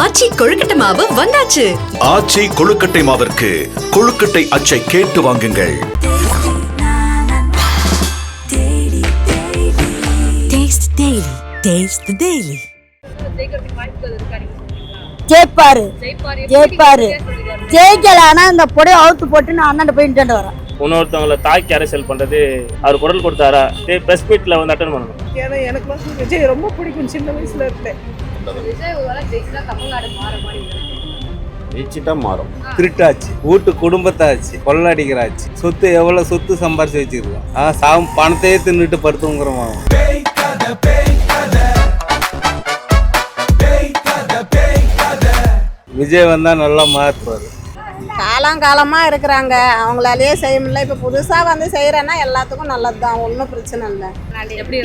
ஆச்சி கொழுக்கட்டை மாவு வந்தாச்சு. ஆச்சி கொழுக்கட்டை மாவிற்கு கொழுக்கட்டை அச்சை கேட்டு வாங்குங்கள். Taste Daily. Taste the Daily. ஜெயிப்பாரு ஜெயிப்பாரு. ஜெயிக்கல ஆனா இந்த புடைய அவுத்து போட்டு நான் அண்ணன் போய் நின்று வரேன். இன்னொருத்தவங்களை தாக்கி அரசியல் பண்றது அவர் குரல் கொடுத்தாரா? பிரஸ் மீட்ல வந்து அட்டன் பண்ணணும். ஏன்னா எனக்கு விஜய் ரொம்ப பிடிக்கும். சின்ன வயசுல இருந்தேன் ஜெயிச்சிட்டா மாறும். திருட்டாச்சு. வீட்டு குடும்பத்தாச்சு. கொள்ளடிக்கிறாச்சு. சொத்து எவ்வளவு சொத்து சம்பாரிச்சு வச்சிருக்கோம்? ஆ சாம் பணத்தையே தின்னுட்டு படுத்துங்கிறோம் விஜய் வந்தா நல்லா மாற்றுவார் காலங்காலமாக இருக்கிறாங்க. அவங்களாலேயே செய்ய முடியல. இப்போ புதுசாக வந்து செய்கிறேன்னா எல்லாத்துக்கும் நல்லது தான் ஒன்றும் பிரச்சனை இல்லை.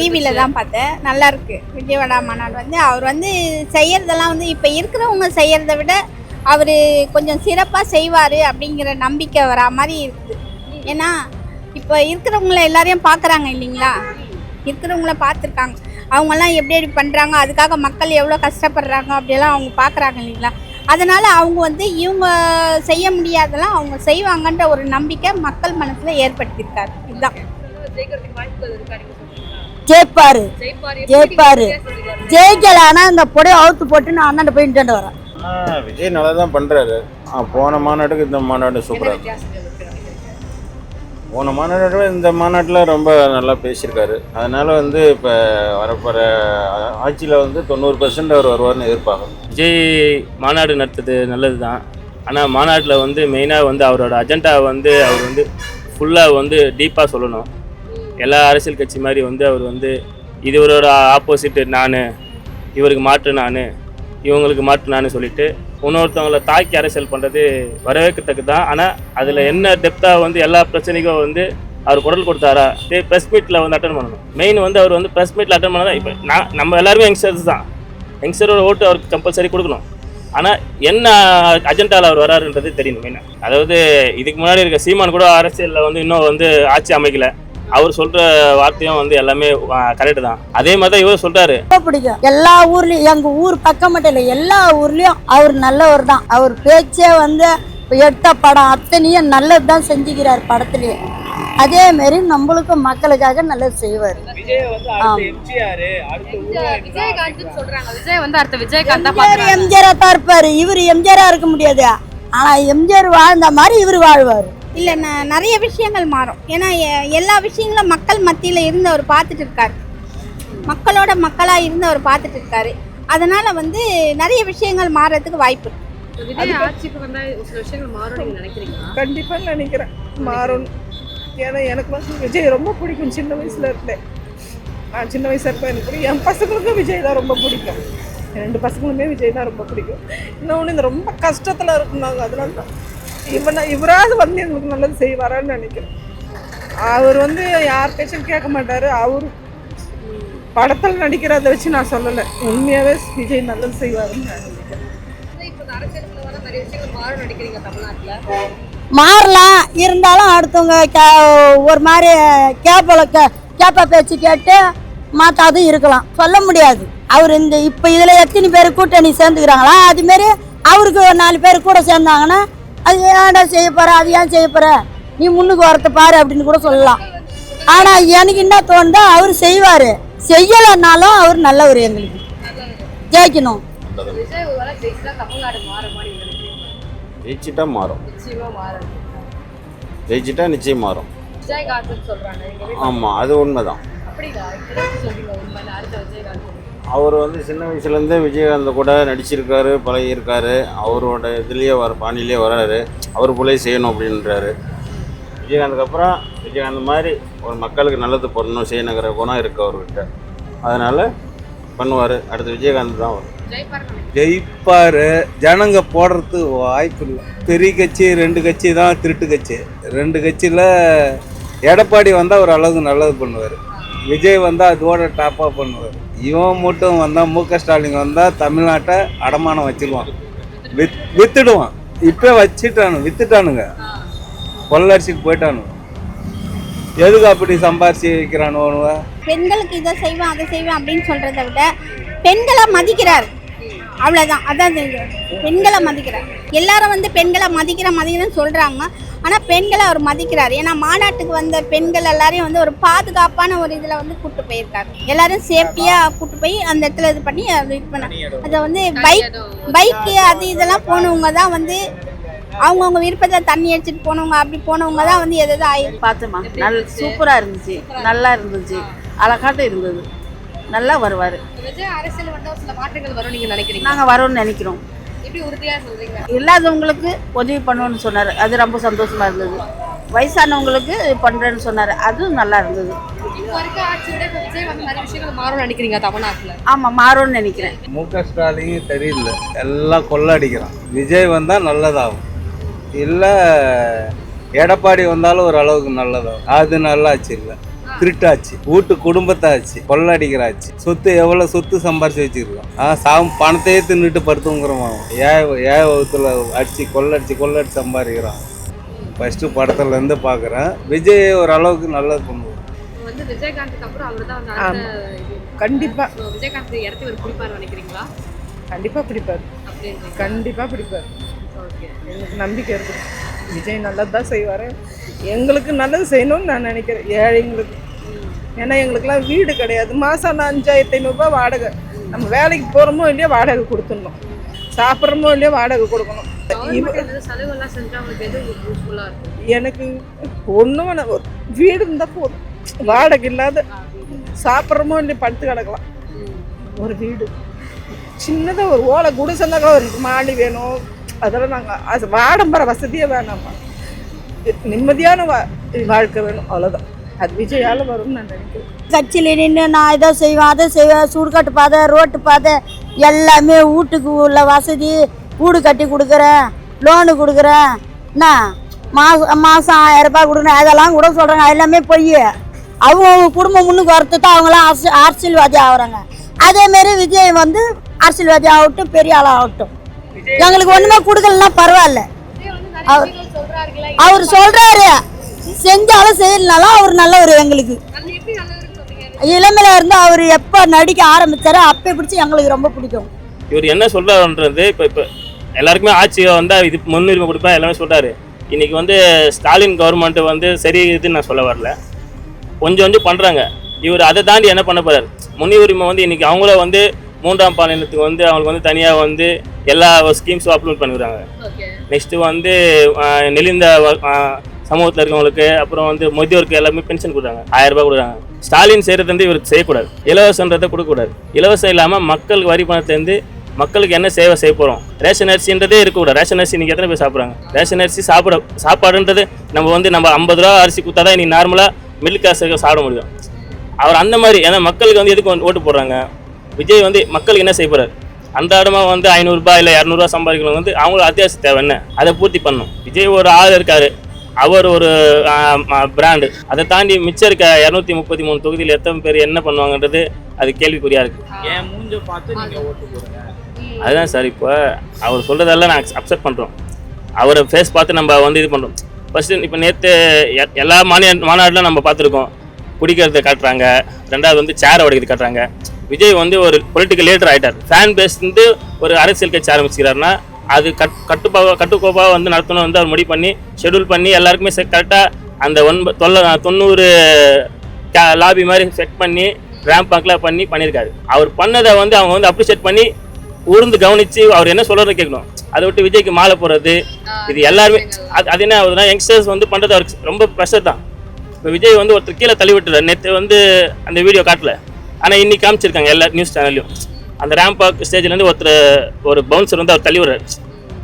டிவியில் தான் பார்த்தேன். நல்லா இருக்கு. விஜயவாடா மாநாடு வந்து அவர் வந்து செய்யறதெல்லாம் வந்து இப்போ இருக்கிறவங்க செய்யறத விட அவர் கொஞ்சம் சிறப்பாக செய்வார் அப்படிங்கிற நம்பிக்கை வரா மாதிரி இருக்குது. ஏன்னா இப்போ இருக்கிறவங்கள எல்லாரையும் பார்க்குறாங்க இல்லைங்களா? இருக்கிறவங்கள பார்த்துருக்காங்க. அவங்கெல்லாம் எப்படி எப்படி பண்ணுறாங்க அதுக்காக மக்கள் எவ்வளோ கஷ்டப்படுறாங்க அப்படியெல்லாம் அவங்க பார்க்குறாங்க இல்லைங்களா? அதனால் அவங்க வந்து இவங்க செய்ய முடியாதெல்லாம் அவங்க செய்வாங்கன்ற ஒரு நம்பிக்கை மக்கள் மனசில் ஏற்படுத்தியிருக்காரு. இதுதான். ஜெயிப்பாரு. ஜெயிப்பாரு. ஜெயிக்கல ஆனா இந்த புடைய அவுத்து போட்டு நான் அண்ணன் போய் நின்று வரேன். விஜய் நல்லா தான் பண்றாரு. ஆ, போன மாநாட்டுக்கு இந்த மாநாடு சூப்பரா இருக்கு. போன மாநாட்டை இந்த மாநாட்டில் ரொம்ப நல்லா பேசியிருக்காரு. அதனால் வந்து இப்போ வரப்போகிற ஆட்சியில் வந்து தொண்ணூறு பர்சன்ட் அவர் வருவார்னு எதிர்பார்க்கணும் விஜய் மாநாடு நடத்துறது நல்லது தான் ஆனால் மாநாட்டில் வந்து மெயினாக வந்து அவரோட அஜெண்டா வந்து அவர் வந்து ஃபுல்லாக வந்து டீப்பாக சொல்லணும். எல்லா அரசியல் கட்சி மாதிரி வந்து அவர் வந்து இது ஆப்போசிட்டு நான் இவருக்கு மாற்று நான் இவங்களுக்கு மாற்று நான் சொல்லிவிட்டு இன்னொருத்தவங்களை தாக்கி அரசியல் பண்ணுறது வரவேற்கத்தக்க தான் ஆனால் அதில் என்ன டெப்த்தாக வந்து எல்லா பிரச்சனைக்கும் வந்து அவர் குரல் கொடுத்தாரா? ப்ரெஸ் மீட்டில் வந்து அட்டன் பண்ணணும். மெயின் வந்து அவர் வந்து ப்ரெஸ் மீட்டில் அட்டன் பண்ணால் இப்போ நான் நம்ம எல்லாருமே யங்ஸ்டர்ஸ் தான். யங்ஸ்டரோட ஓட்டு அவருக்கு கம்பல்சரி கொடுக்கணும். ஆனால் என்ன அஜெண்டாவில் அவர் வராருன்றது தெரியணும் மெயினாக அதாவது இதுக்கு முன்னாடி இருக்க சீமான் கூட அரசியலில் வந்து இன்னும் வந்து ஆட்சி அமைக்கலை. அவர் சொல்கிற வார்த்தையும் வந்து எல்லாமே கரெக்டு தான். அதே மாதிரி தான் இவர் சொல்கிறாரு ரொம்ப பிடிக்கும். எல்லா ஊர்லயும் எங்க ஊர் பக்கம் மட்டும் இல்லை எல்லா ஊர்லயும் அவர் நல்லவர் தான். அவர் பேச்சே வந்து இப்ப எடுத்த படம் அத்தனையும் நல்லது தான் செஞ்சுக்கிறார் படத்துலயே அதே மாதிரி நம்மளுக்கும் மக்களுக்காக நல்லது செய்வார். விஜய் வந்து அடுத்த எம்ஜிஆர் விஜய் வந்து அடுத்த விஜயகாந்த் எம்ஜிஆர் எம்ஜிஆரா தான் இருப்பாரு. இவர் எம்ஜிஆரா இருக்க முடியாது. ஆனா எம்ஜிஆர் வாழ்ந்த மாதிரி இவர் வாழ்வார். இல்லை ந- நிறைய விஷயங்கள் மாறும். ஏன்னா எல்லா விஷயங்களும் மக்கள் மத்தியில் இருந்து அவர் பார்த்துட்டு இருக்காரு. மக்களோட மக்களாக இருந்து அவர் பார்த்துட்டு இருக்காரு. அதனால் வந்து நிறைய விஷயங்கள் மாறுறதுக்கு வாய்ப்பு இருக்கு. விஜய் ஆட்சிக்கு வந்தா ஒரு சில விஷயங்கள் மாறும் நீங்க நினைக்கிறீங்களா? கண்டிப்பா நினைக்கிறேன். மாறும். ஏன்னா எனக்கு வந்து விஜய் ரொம்ப பிடிக்கும். சின்ன வயசுல இருந்தேன் நான் சின்ன வயசுல இருப்பேன் எனக்கு பிடிக்கும் என் பசங்களுக்கும் விஜய் தான் ரொம்ப பிடிக்கும். ரெண்டு பசங்களுமே விஜய் தான் ரொம்ப பிடிக்கும். இன்னொன்று இந்த ரொம்ப கஷ்டத்தில் இருந்தாங்க அதனால தான் இவனை இவராது வந்து எங்களுக்கு நல்லது செய்வாரான்னு நினைக்கிறேன். அவர் வந்து யார் பேச்சும் கேட்க மாட்டார். அவர் படத்தில் நடிக்கிறத வச்சு நான் சொல்லலை. உண்மையாகவே விஜய் நல்லது செய்வாருன்னு நினைக்கிறேன். மாறலாம். இருந்தாலும் அடுத்தவங்க கே- ஒரு மாதிரி கேப்பல கே பேச்சு கேட்டு மாத்தாதும் இருக்கலாம். சொல்ல முடியாது. அவர் இந்த இப்போ இதில் எத்தனை பேர் கூட்டணி சேர்ந்துக்கிறாங்களா? அதுமாரி அவருக்கு ஒரு நாலு பேர் கூட சேர்ந்தாங்கன்னா அது ஏன்டா செய்ய போற? அது ஏன் செய்ய போற? நீ முன்னுக்கு வரத்த பாரு அப்படின்னு கூட சொல்லலாம். ஆனால் எனக்கு என்ன தோணுதோ அவர் செய்வார். செய்யலைன்னாலும் அவர் நல்லவர் எங்களுக்கு. ஜெயிக்கணும். ஜெயிச்சிட்டா மாறும். நிச்சயமா மாறும். ஜெயிச்சிட்டா நிச்சயம் மாறும் ஆமாம் அது உண்மைதான். அவர் வந்து சின்ன வயசுலேருந்தே விஜயகாந்த் கூட நடிச்சிருக்காரு பழகியிருக்காரு. அவரோட இதுலேயே வர பாணிலேயே வராரு. அவர் போலே செய்யணும் அப்படின்றாரு. விஜயகாந்துக்கு அப்புறம் விஜயகாந்த் மாதிரி ஒரு மக்களுக்கு நல்லது பண்ணணும் செய்யணுங்கிற குணம் இருக்குது அவர்கிட்ட. அதனால் பண்ணுவார். அடுத்து விஜயகாந்த் தான் வரும். ஜெயிப்பார். ஜனங்க போடுறது வாய்ப்பு இல்லை. பெரிய கட்சி ரெண்டு கட்சி தான் திருட்டு கட்சி. ரெண்டு கட்சியில் எடப்பாடி வந்தால் ஒரு அளவுக்கு நல்லது பண்ணுவார். விஜய் வந்தால் அதோட டாப்பாக பண்ணுவார். இவன் மட்டும் வந்தால் மு க ஸ்டாலின் வந்தால் தமிழ்நாட்டை அடமானம் வச்சிருவான். வித் வித்துடுவான். இப்போ வச்சுட்டானு வித்துட்டானுங்க. கொள்ளடிச்சிட்டு போயிட்டானுங்க எதுக்கு அப்படி சம்பாரிச்சு வைக்கிறானுவ பெண்களுக்கு இதை செய்வேன் அதை செய்வேன் அப்படின்னு சொல்கிறத விட பெண்களை மதிக்கிறார். அவ்வளோதான் அதான் பெண்களை மதிக்கிறார். எல்லாரும் வந்து பெண்களை மதிக்கிற மதிக்கிறேன்னு சொல்கிறாங்க ஆனால் பெண்களை அவர் மதிக்கிறார். ஏன்னா மாநாட்டுக்கு வந்த பெண்கள் எல்லாரையும் வந்து ஒரு பாதுகாப்பான ஒரு இதில் வந்து கூப்பிட்டு போயிருக்காரு. எல்லாரும் சேஃப்டியாக கூப்பிட்டு போய் அந்த இடத்துல இது பண்ணி அது இது பண்ண அதை வந்து பைக் பைக்கு அது இதெல்லாம் போனவங்க தான் வந்து அவங்கவுங்க விருப்பத்தை தண்ணி அடிச்சுட்டு போனவங்க அப்படி போனவங்க தான் வந்து எதாவது ஆகி பார்த்துமா நல் சூப்பராக இருந்துச்சு. நல்லா இருந்துச்சு. அழகாட்டம் இருந்தது. நல்லா வருவார். விஜய் அரசியல் வந்தா ஒரு சில மாற்றங்கள் வரும் நீங்க நினைக்கிறீங்க நாங்கள் வரோம்னு நினைக்கிறோம். எப்படி உறுதியா சொல்றீங்க? இல்லாதவங்களுக்கு உதவி பண்ணுவோன்னு சொன்னார். அது ரொம்ப சந்தோஷமா இருந்தது. வயசானவங்களுக்கு பண்ணுறேன்னு சொன்னார். அதுவும் நல்லா இருந்தது. ஆமாம் மாறும்னு நினைக்கிறேன். மு க ஸ்டாலின் சரியில்லை எல்லாம் கொள்ளடிக்கிறான். விஜய் வந்தால் நல்லதாகும். இல்லை எடப்பாடி வந்தாலும் ஒரு அளவுக்கு நல்லதாகும். அது நல்லாச்சு இல்லை. திருட்டாச்சு. வீட்டு குடும்பத்தாச்சு. கொள்ளடிக்கிறாச்சு. சொத்து எவ்வளோ சொத்து சம்பாரிச்சு வச்சிருக்கோம். ஆ சாம் பணத்தையே தின்னுட்டு படுத்துங்கிறோம் ஏ ஏ வகுத்துல அடிச்சு கொள்ளடிச்சு கொள்ளடிச்சு சம்பாதிக்கிறான். ஃபஸ்ட்டு படத்துலேருந்து பார்க்குறேன் விஜய் ஒரு அளவுக்கு நல்லது வந்து விஜயகாந்துக்கு அப்புறம் அவர் தான். கண்டிப்பா. விஜயகாந்த் இடத்தை ஒரு பிடிப்பாரு நினைக்கிறீங்களா? கண்டிப்பா பிடிப்பார். கண்டிப்பா பிடிப்பார். ஓகே எங்களுக்கு நம்பிக்கை இருக்குது விஜய் நல்லது தான் செய்வார். எங்களுக்கு நல்லது செய்யணும்னு நான் நினைக்கிறேன். ஏழைங்களுக்கு ஏன்னா எங்களுக்குலாம் வீடு கிடையாது. மாதம் அஞ்சாயிரத்தி ஐநூறுரூபா வாடகை. நம்ம வேலைக்கு போகிறோமோ இல்லையோ வாடகை கொடுத்துடணும். சாப்பிட்றோமோ இல்லையோ வாடகை கொடுக்கணும். எனக்கு ஒன்றும் வீடு இருந்தால் போதும். வாடகை இல்லாத சாப்பிட்றோமோ இல்லையோ படுத்து கிடக்கலாம். ஒரு வீடு. சின்னதாக ஒரு ஓலை குடிசைன்னா கூட ஒரு மாடி வேணும். அதெல்லாம் நாங்கள் அது ஆடம்பர வசதியே வேணாம்மா. நிம்மதியான வா வாழ்க்கை வேணும். அவ்வளோதான் அது விஜயால வரும்னு நான் நினைக்கிறேன். கட்சியில் நின்று நான் இதை செய்வேன் அதை செய்வேன் சுடுகாட்டு பாதை ரோட்டு பாதை எல்லாமே வீட்டுக்கு உள்ள வசதி வீடு கட்டி கொடுக்குறேன் லோனு கொடுக்குறேன். என்ன? மாதம் மாதம் ஆயிரம் ரூபாய் கொடுக்குறேன் அதெல்லாம் கூட சொல்கிறாங்க எல்லாமே பொய். அவங்க அவங்க குடும்பம் முன்னுக்கு வரத்து தான் அவங்களாம் அரசு அரசியல்வாதி ஆகுறாங்க. அதேமாரி விஜய் வந்து அரசியல்வாதி ஆகட்டும் பெரிய ஆள் ஆகட்டும். எங்களுக்கு ஒன்றுமே கொடுக்கலன்னா பரவாயில்ல. அவர் சொல்கிறாரு செஞ்சாலும் செய்யலனாலும் அவர் நல்லவர் எங்களுக்கு. இளமையில இருந்து அவர் எப்போ நடிக்க ஆரம்பிச்சாரோ அப்போ பிடிச்சி எங்களுக்கு ரொம்ப பிடிக்கும். இவர் என்ன சொல்றாருன்றது இப்போ இப்போ எல்லாருக்குமே ஆட்சி வந்தால் இது முன்னுரிமை கொடுப்பேன் எல்லாமே சொல்றாரு. இன்னைக்கு வந்து ஸ்டாலின் கவர்மெண்ட் வந்து சரி இதுன்னு நான் சொல்ல வரல. கொஞ்சம் கொஞ்சம் பண்ணுறாங்க இவர் அதை தாண்டி என்ன பண்ண போறாரு? முன்னுரிமை வந்து இன்னைக்கு அவங்கள வந்து மூன்றாம் பாலினத்துக்கு வந்து அவங்களுக்கு வந்து தனியாக வந்து எல்லா ஸ்கீம்ஸும் அப்லோட் பண்ணிக்கிறாங்க. ஓகே நெக்ஸ்ட்டு வந்து நெளிந்த சமூகத்தில் இருக்கவங்களுக்கு அப்புறம் வந்து முதியோருக்கு எல்லாமே பென்ஷன் கொடுக்குறாங்க. ஆயிரம் ரூபாய் கொடுக்குறாங்க. ஸ்டாலின் செய்கிறது வந்து இவருக்கு செய்யக்கூடாது. இலவசன்றதை கொடுக்கக்கூடாது. இலவசம் இல்லாமல் மக்களுக்கு வரி பணத்தை மக்களுக்கு என்ன சேவை செய்ய போகிறோம் ரேஷன் அரிசின்றதே இருக்கக்கூடாது. ரேஷன் அரிசி இன்னைக்கு எத்தனை பேர் சாப்பிட்றாங்க? ரேஷன் அரிசி சாப்பிட சாப்பாடுன்றது நம்ம வந்து நம்ம ஐம்பது ரூபா அரிசி கொடுத்தா தான் இன்னைக்கு நார்மலாக மில்க் காசு சாப்பிட முடியும். அவர் அந்த மாதிரி ஏன்னா மக்களுக்கு வந்து எதுக்கு ஓட்டு போடுறாங்க? விஜய் வந்து மக்களுக்கு என்ன செய்ய அந்த இடமாக வந்து ஐநூறுரூபா இல்லை இரநூறுவா சம்பாதிக்கிறவங்க வந்து அவங்களுக்கு அத்தியாவசிய தேவை என்ன? அதை பூர்த்தி பண்ணணும். விஜய் ஒரு ஆள் இருக்காரு. அவர் ஒரு பிராண்டு அதை தாண்டி மிச்சம் இருக்க இரநூத்தி முப்பத்தி மூணு தொகுதியில் எத்தனை பேர் என்ன பண்ணுவாங்கன்றது அது கேள்விக்குறியா இருக்கு. என் மூஞ்ச பார்த்து நீங்கள் ஓட்டு போடுங்க. அதுதான் சார் இப்போ அவர் சொல்கிறதெல்லாம் நான் அக்செப்ட் பண்ணுறோம் அவரை ஃபேஸ் பார்த்து நம்ம வந்து இது பண்ணுறோம் ஃபஸ்ட்டு இப்போ நேற்று எல்லா மாநில மாநாட்டிலும் நம்ம பார்த்துருக்கோம். குடிக்கிறத காட்டுறாங்க. ரெண்டாவது வந்து சேரை உடைக்கிறது காட்டுறாங்க. விஜய் வந்து ஒரு பொலிட்டிக்கல் லீடர் ஆகிட்டார் ஃபேன் பேஸ் வந்து ஒரு அரசியல் கட்சி ஆரம்பிச்சுக்கிறாருன்னா அது கட் கட்டுப்பா கட்டுக்கோப்பாக வந்து நடத்தணும் வந்து அவர் முடிவு பண்ணி ஷெட்யூல் பண்ணி எல்லாருக்குமே கரெக்டாக அந்த ஒன்பது தொல்லை தொண்ணூறு லாபி மாதிரி செட் பண்ணி ரேம்ப் பேங்க்லாம் பண்ணி பண்ணியிருக்காரு அவர் பண்ணதை வந்து அவங்க வந்து அப்ரிஷியேட் பண்ணி ஊர்ந்து கவனிச்சு அவர் என்ன சொல்றதை கேட்கணும். அதை விட்டு விஜய்க்கு மாலை போடுறது இது எல்லாருமே அது அது என்ன ஆகுதுன்னா யங்ஸ்டர்ஸ் வந்து பண்ணுறது அவருக்கு ரொம்ப ப்ரெஷர் தான். இப்போ விஜய் வந்து ஒருத்தர் கீழே தள்ளி விட்டுறாரு. நேற்று வந்து அந்த வீடியோ காட்டல. ஆனால் இன்னைக்கு காமிச்சிருக்காங்க எல்லா நியூஸ் சேனல்லையும் அந்த ரேம்ப் ஸ்டேஜ்லேருந்து ஒருத்தர் ஒரு பவுன்சர் வந்து அவர் தள்ளி விடுறாரு.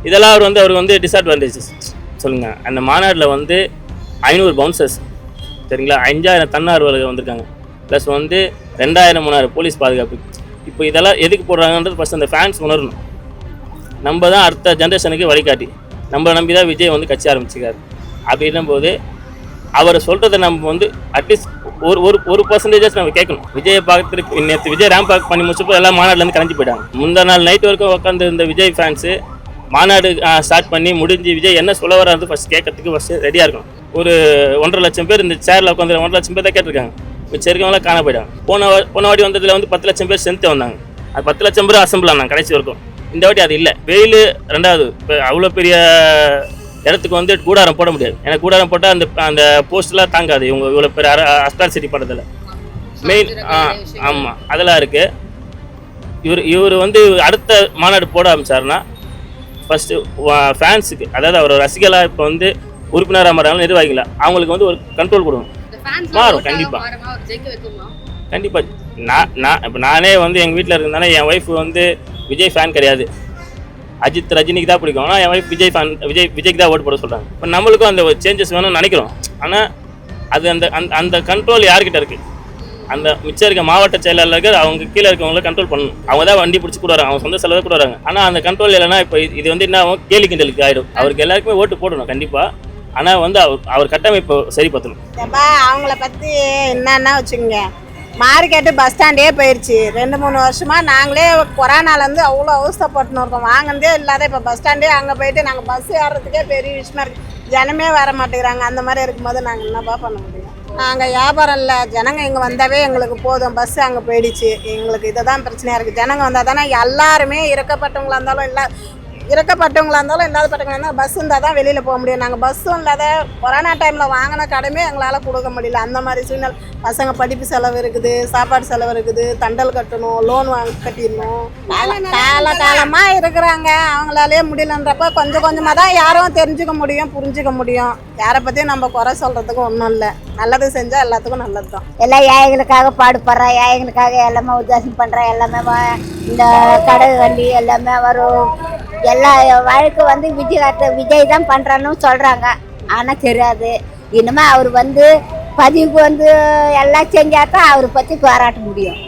இதெல்லாம் அவர் வந்து அவருக்கு வந்து டிஸ்அட்வான்டேஜஸ் சொல்லுங்கள் அந்த மாநாட்டில் வந்து ஐநூறு பவுன்சர்ஸ் சரிங்களா? அஞ்சாயிரம் தன்னார்வலர்கள் வந்திருக்காங்க. ப்ளஸ் வந்து ரெண்டாயிரம் மூணாயிரம் போலீஸ் பாதுகாப்பு. இப்போ இதெல்லாம் எதுக்கு போடுறாங்கன்றது ஃபஸ்ட் அந்த ஃபேன்ஸ் உணரணும். நம்ம தான் அடுத்த ஜென்ரேஷனுக்கு வழிகாட்டி. நம்ம நம்பி தான் விஜய் வந்து கட்சி ஆரம்பிச்சிருக்காரு. அப்படின்னும் போது அவர் சொல்கிறத நம்ம வந்து அட்லீஸ்ட் ஒரு ஒரு ஒரு பர்சன்டேஜஸ் நம்ம கேட்கணும். விஜய் பார்க்கறதுக்கு நேற்று விஜய் ரேம் பார்க் பண்ணி முடிச்சப்போ எல்லாம் மாநாடுலேருந்து கலைஞ்சு போயிட்டாங்க. முந்தா நாள் நைட் வரைக்கும் உட்காந்து இருந்த விஜய் ஃபேன்ஸு மாநாடு ஸ்டார்ட் பண்ணி முடிஞ்சு விஜய் என்ன சொல்ல வராது ஃபஸ்ட் கேட்கறதுக்கு ஃபஸ்ட்டு ரெடியாக இருக்கணும். ஒரு ஒன்றரை லட்சம் பேர் இந்த சேரில் உட்காந்து ஒன்றரை லட்சம் பேர் தான் கேட்டிருக்காங்க. மிச்சம் இருக்கவங்களாம் காண போயிட்டாங்க. போன போன வாட்டி வந்ததில் வந்து பத்து லட்சம் பேர் சென்த்து வந்தாங்க. அது பத்து லட்சம் பேர் அசம்பிள் ஆனாங்க கடைசி வரைக்கும். இந்த வாட்டி அது இல்லை. வெயில் ரெண்டாவது இப்போ அவ்வளோ பெரிய இடத்துக்கு வந்து கூடாரம் போட முடியாது. ஏன்னா கூடாரம் போட்டால் அந்த அந்த போஸ்ட்லாம் தாங்காது. இவங்க இவ்வளோ பெரிய அஸ்டார் சிட்டி படத்தில். மெயின் ஆ ஆமாம் அதெல்லாம் இருக்குது இவர் இவர் வந்து அடுத்த மாநாடு போட ஆரம்பிச்சாருன்னா ஃபஸ்ட்டு ஃபேன்ஸுக்கு அதாவது அவர் ரசிகலாக இப்போ வந்து உறுப்பினராக மாறாங்க நிர்வாகிகளா அவங்களுக்கு வந்து ஒரு கண்ட்ரோல் கொடுக்கணும். fans மாறும், vote கண்டிப்பா. மாறுமா? அவர் ஜெயிக்க வைக்குமா? கண்டிப்பாக நான் நான் இப்போ நானே வந்து எங்கள் வீட்டில் இருந்தானே என் ஒய்ஃப் வந்து விஜய் ஃபேன் கிடையாது. அஜித் ரஜினிக்கு தான் பிடிக்கும். ஆனால் என் விஜய் ஃபேன் விஜய் விஜய்க்கு தான் ஓட்டு போட சொல்கிறாங்க இப்போ நம்மளுக்கும் அந்த சேஞ்சஸ் வேணும்னு நினைக்கிறோம். ஆனால் அது அந்த அந்த அந்த கண்ட்ரோல் யார்கிட்ட இருக்குது அந்த மிச்சம் இருக்க மாவட்ட செயலாளர்கள் அவங்க கீழே இருக்கவங்கள கண்ட்ரோல் பண்ணணும். அவங்க தான் வண்டி பிடிச்சி கூட வராங்க. அவங்க சொந்த செலவு கூட வராங்க. ஆனால் அந்த கண்ட்ரோல் இல்லைன்னா இப்போ இது- வந்து என்ன ஆகும்? கேலி கிண்டலுக்கு ஆகிடும் அவருக்கு எல்லாருக்குமே ஓட்டு போடணும் கண்டிப்பாக ஆனால் வந்து அவர் அவர் கட்டமைப்பு சரிப்படுத்தணும். அவங்கள பற்றி என்னன்னா வச்சுக்கோங்க. மார்க்கெட்டு பஸ் ஸ்டாண்டே போயிடுச்சு ரெண்டு மூணு வருஷமாக நாங்களே கொரோனாலேருந்து அவ்வளோ அவஸ்தைப்பட்டுன்னு இருக்கோம். வாங்கினதே இல்லாத இப்போ பஸ் ஸ்டாண்டே அங்கே போயிட்டு நாங்கள் பஸ் ஏறுறதுக்கே பெரிய விஷயமா இருக்குது ஜனமே வர மாட்டேங்கிறாங்க. அந்த மாதிரி இருக்கும்போது நாங்கள் என்னப்பா பண்ண முடியும்? நாங்கள் வியாபாரம் இல்லை. ஜனங்க இங்கே வந்தாவே எங்களுக்கு போதும். பஸ் அங்கே போயிடுச்சு. எங்களுக்கு இதை தான் பிரச்சனையாக இருக்குது ஜனங்க வந்தால் தானே எல்லாருமே இறக்கப்பட்டவங்களாக இருந்தாலும் இல்லை இறக்கப்பட்டவங்களா இருந்தாலும் இல்லாதப்பட்டவங்களா இருந்தாலும் பஸ் இருந்தால் தான் வெளியில் போக முடியும். நாங்கள் பஸ்ஸும் இல்லாத கொரோனா டைமில் வாங்கின கடமே எங்களால் கொடுக்க முடியல. அந்த மாதிரி சூழ்நிலை. பசங்க படிப்பு செலவு இருக்குது சாப்பாடு செலவு இருக்குது தண்டல் கட்டணும் லோன் வாங்க கட்டிடணும். கால காலமாக இருக்கிறாங்க. அவங்களாலே முடியலன்றப்ப கொஞ்சம் கொஞ்சமாக தான் யாரும் தெரிஞ்சுக்க முடியும் புரிஞ்சுக்க முடியும். யாரை பற்றியும் நம்ம குறை சொல்கிறதுக்கு ஒன்றும் இல்லை. நல்லது செஞ்சால் எல்லாத்துக்கும் நல்லது தான் எல்லாம் ஏழைகளுக்காக பாடுபடுறா ஏழைகளுக்காக எல்லாமே உத்தாசனம் பண்ணுறா எல்லாமே வ- இந்த கடை வண்டி எல்லாமே வரும் எல்லா வழக்கு வந்து விஜய் காட்ட- விஜய் தான் பண்ணுறான்னு சொல்கிறாங்க ஆனால் தெரியாது. இனிமே அவர் வந்து பதிவுக்கு வந்து எல்லாம் செஞ்சால் தான் அவரை பற்றி பாராட்ட முடியும்.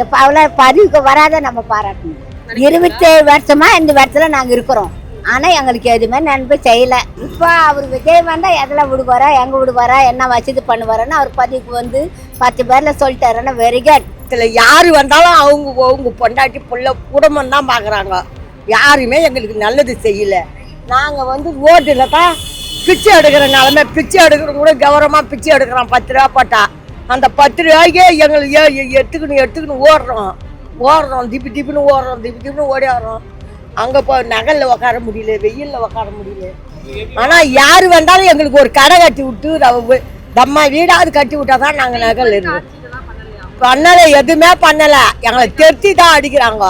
இப்போ அவ்வளோ பதிவுக்கு வராத நம்ம பாராட்ட முடியும். இருபத்தேழு வருஷமா இந்த இடத்துல நாங்கள் இருக்கிறோம். ஆனால் எங்களுக்கு எதுவுமே நன்மை செய்யலை. இப்போ அவர் விஜய் வந்தால் எதில் விடுவாரா எங்கே விடுவாரா என்ன வசதி பண்ணுவாருன்னு அவர் பதிவுக்கு வந்து பத்து பேரில் சொல்லிட்டாருன்னா வெரி குட் இதில் யார் வந்தாலும் அவங்க அவங்க பொண்டாட்டி பிள்ளை குடும்பம் தான் பார்க்குறாங்க யாருமே எங்களுக்கு நல்லது செய்யலை. நாங்கள் வந்து ஓட்டில் தான் பிச்சை எடுக்கிற நிலமை பிச்சை எடுக்கிறவங்க கூட கௌரவமாக பிச்சை எடுக்கிறோம் பத்து ரூபா போட்டா. அந்த பத்து ரூபாய்க்கே எங்களுக்கு ஏ- எடுத்துக்கணும் எடுத்துக்கணும் ஓடுறோம். ஓடுறோம் திப்பு திப்புன்னு ஓடுறோம் திப்பு திப்புன்னு ஓடி வரோம் அங்கே போ நகலில் உட்கார முடியல வெயிலில் உட்கார முடியல. ஆனால் யார் வந்தாலும் எங்களுக்கு ஒரு கடை கட்டி விட்டு நம்ம வீடாவது கட்டி விட்டா தான் நாங்கள் நகல் இருக்கோம் பண்ணல எதுவுமே பண்ணல. எங்களை தெத்தி தான் அடிக்கிறாங்க.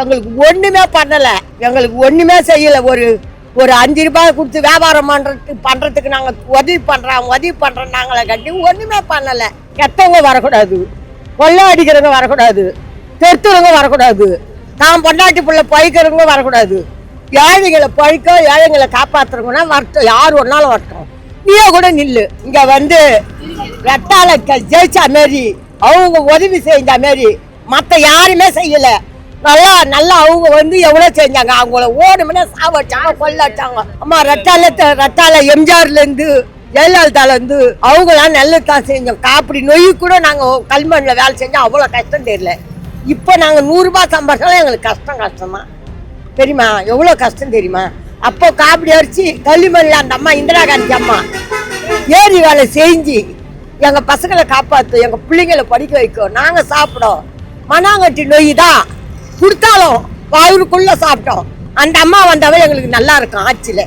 எங்களுக்கு ஒண்ணுமே பண்ணல. எங்களுக்கு ஒண்ணுமே செய்யல. ஒரு ஒரு அஞ்சு ரூபாய் கொடுத்து வியாபாரம் பண்ணுறதுக்கு பண்றதுக்கு நாங்க உதவி பண்றோம் உதவி பண்றோம் நாங்களே கட்டி ஒண்ணுமே பண்ணல. கெட்டவங்க வரக்கூடாது. கொள்ளை அடிக்கிறவங்க வரக்கூடாது. தெருத்துறவங்க வரக்கூடாது. தான் பொண்டாட்டி பிள்ளை பழிக்கிறவங்க வரக்கூடாது. ஏழைகளை பழிக்க ஏழைகளை காப்பாற்றுறவங்கன்னா வரட்டும். யார் ஒன்னாலும் வரட்டும். நீயே கூட நில்லு. இங்கே வந்து ரெட்டால க- ஜெயிச்ச மாரி அவங்க உதவி செஞ்ச மாரி மற்ற யாருமே செய்யலை. நல்லா நல்லா அவங்க வந்து எவ்வளோ செஞ்சாங்க? அவங்கள ஓடுமுன்னே சாவடிச்சாங்க கொள்ளாச்சாங்க அம்மா ரெட்டால ரெட்டால எம்ஜிஆர்லேருந்து ஜெயலலிதாலேருந்து அவங்களாம் நல்லது தான் செஞ்சோம். காப்படி நொய் கூட நாங்கள் கல்மண்ணில் வேலை செஞ்சோம். அவ்வளோ கஷ்டம் தெரியல. இப்போ நாங்கள் நூறுரூபா சம்பாதிச்சாலும் எங்களுக்கு கஷ்டம் கஷ்டமா? தெரியுமா? எவ்வளோ கஷ்டம் தெரியுமா? அப்போ காப்படி அரிசி களிமண்ணில் அந்த அம்மா இந்திரா காந்தி அம்மா ஏரி வேலை செஞ்சு எங்கள் பசங்களை காப்பாற்றும் எங்கள் பிள்ளைங்களை படிக்க வைக்கும். நாங்கள் சாப்பிடோம். மனாங்கட்டி நொய் தான் கொடுத்தாலும் வாயுக்குள்ளே சாப்பிட்டோம். அந்த அம்மா வந்தாவே எங்களுக்கு நல்லா இருக்கும் ஆட்சியில